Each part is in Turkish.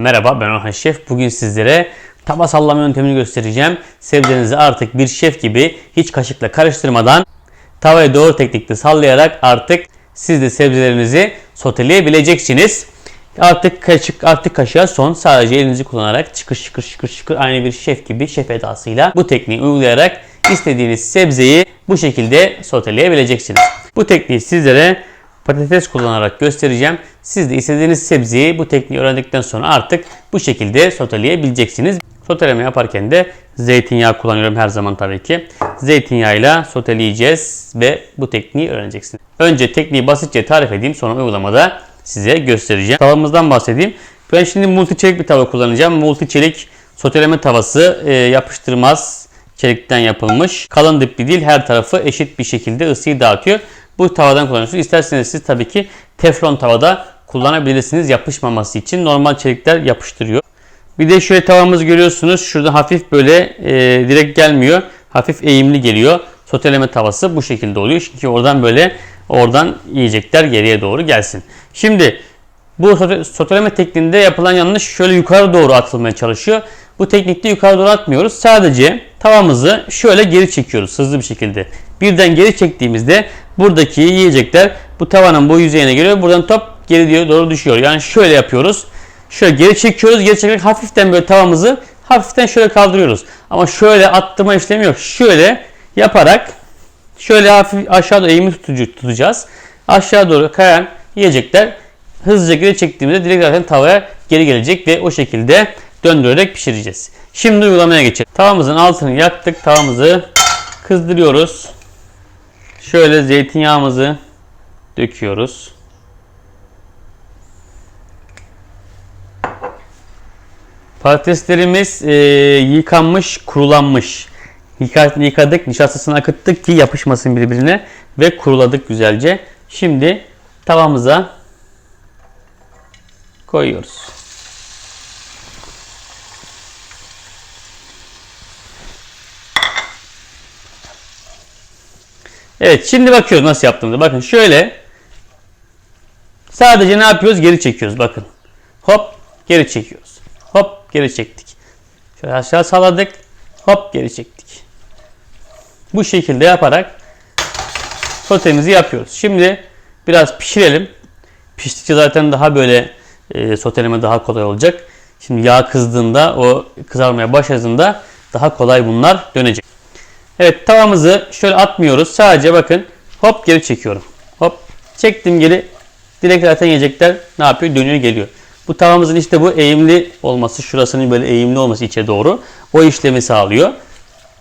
Merhaba ben Orhan Şef. Bugün sizlere tava sallama yöntemini göstereceğim. Sebzelerinizi artık bir şef gibi hiç kaşıkla karıştırmadan tavayı doğru teknikte sallayarak artık siz de sebzelerinizi soteleyebileceksiniz. Artık kaşık artık kaşığa son sadece elinizi kullanarak çıkır çıkır çıkır çıkır aynı bir şef gibi şef edasıyla bu tekniği uygulayarak istediğiniz sebzeyi bu şekilde soteleyebileceksiniz. Bu tekniği sizlere patates kullanarak göstereceğim. Siz de istediğiniz sebzeyi bu tekniği öğrendikten sonra artık bu şekilde soteleyebileceksiniz. Soteleme yaparken de zeytinyağı kullanıyorum her zaman tabii ki. Zeytinyağıyla soteleyeceğiz ve bu tekniği öğreneceksiniz. Önce tekniği basitçe tarif edeyim sonra uygulamada size göstereceğim. Tavamızdan bahsedeyim. Ben şimdi multi çelik bir tava kullanacağım. Multi çelik soteleme tavası e, yapıştırmaz çelikten yapılmış. Kalın dipli değil her tarafı eşit bir şekilde ısıyı dağıtıyor. Bu tavadan kullanıyorsunuz. İsterseniz siz tabii ki teflon tavada kullanabilirsiniz yapışmaması için. Normal çelikler yapıştırıyor. Bir de şöyle tavamız görüyorsunuz. Şurada hafif böyle e, direkt gelmiyor. Hafif eğimli geliyor. Soteleme tavası bu şekilde oluyor. Çünkü oradan böyle oradan yiyecekler geriye doğru gelsin. Şimdi bu sote- soteleme tekniğinde yapılan yanlış şöyle yukarı doğru atılmaya çalışıyor. Bu teknikte yukarı doğru atmıyoruz. Sadece tavamızı şöyle geri çekiyoruz hızlı bir şekilde. Birden geri çektiğimizde buradaki yiyecekler bu tavanın bu yüzeyine geliyor. Buradan top geri diyor doğru düşüyor. Yani şöyle yapıyoruz. Şöyle geri çekiyoruz. Geri çekerek hafiften böyle tavamızı hafiften şöyle kaldırıyoruz. Ama şöyle attırma işlemi yok. Şöyle yaparak şöyle hafif aşağı doğru eğimi tutucu, tutacağız. Aşağı doğru kayan yiyecekler hızlıca geri çektiğimizde direkt zaten tavaya geri gelecek ve o şekilde döndürerek pişireceğiz. Şimdi uygulamaya geçelim. Tavamızın altını yaktık. Tavamızı kızdırıyoruz. Şöyle zeytinyağımızı döküyoruz. Patateslerimiz e, yıkanmış, kurulanmış. Yıka- Yıkadık, nişastasını akıttık ki yapışmasın birbirine ve kuruladık güzelce. Şimdi tavamıza koyuyoruz. Evet şimdi bakıyoruz nasıl yaptığımızı. Bakın şöyle sadece ne yapıyoruz? Geri çekiyoruz bakın. Hop geri çekiyoruz. Hop geri çektik. Şöyle aşağı salladık. Hop geri çektik. Bu şekilde yaparak sotemizi yapıyoruz. Şimdi biraz pişirelim. Piştikçe zaten daha böyle e, soteleme daha kolay olacak. Şimdi yağ kızdığında o kızarmaya başladığında daha kolay bunlar dönecek. Evet tavamızı şöyle atmıyoruz. Sadece bakın hop geri çekiyorum. Hop çektim geri. Direkt zaten yiyecekler ne yapıyor? Dönüyor geliyor. Bu tavamızın işte bu eğimli olması, şurasının böyle eğimli olması içe doğru o işlemi sağlıyor.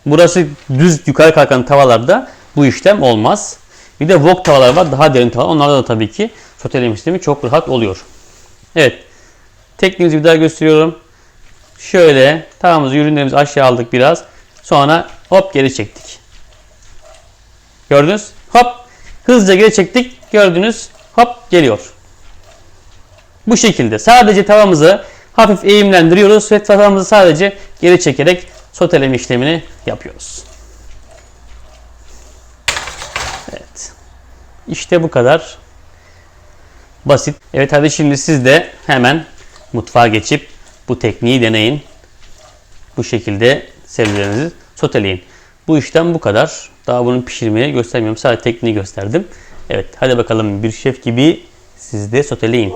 Burası düz yukarı kalkan tavalarda bu işlem olmaz. Bir de wok tavalar var. Daha derin tavalar. Onlarda da tabii ki soteleme işlemi çok rahat oluyor. Evet. Tekniğimizi bir daha gösteriyorum. Şöyle tavamızı ürünlerimizi aşağı aldık biraz. Sonra hop geri çektik. Gördünüz? Hop hızlıca geri çektik. Gördünüz? Hop geliyor. Bu şekilde sadece tavamızı hafif eğimlendiriyoruz ve tavamızı sadece geri çekerek soteleme işlemini yapıyoruz. Evet. İşte bu kadar basit. Evet hadi şimdi siz de hemen mutfağa geçip bu tekniği deneyin. Bu şekilde sebzelerinizi soteleyin. Bu işlem bu kadar. Daha bunun pişirmeye göstermiyorum. Sadece tekniği gösterdim. Evet hadi bakalım bir şef gibi siz de soteleyin.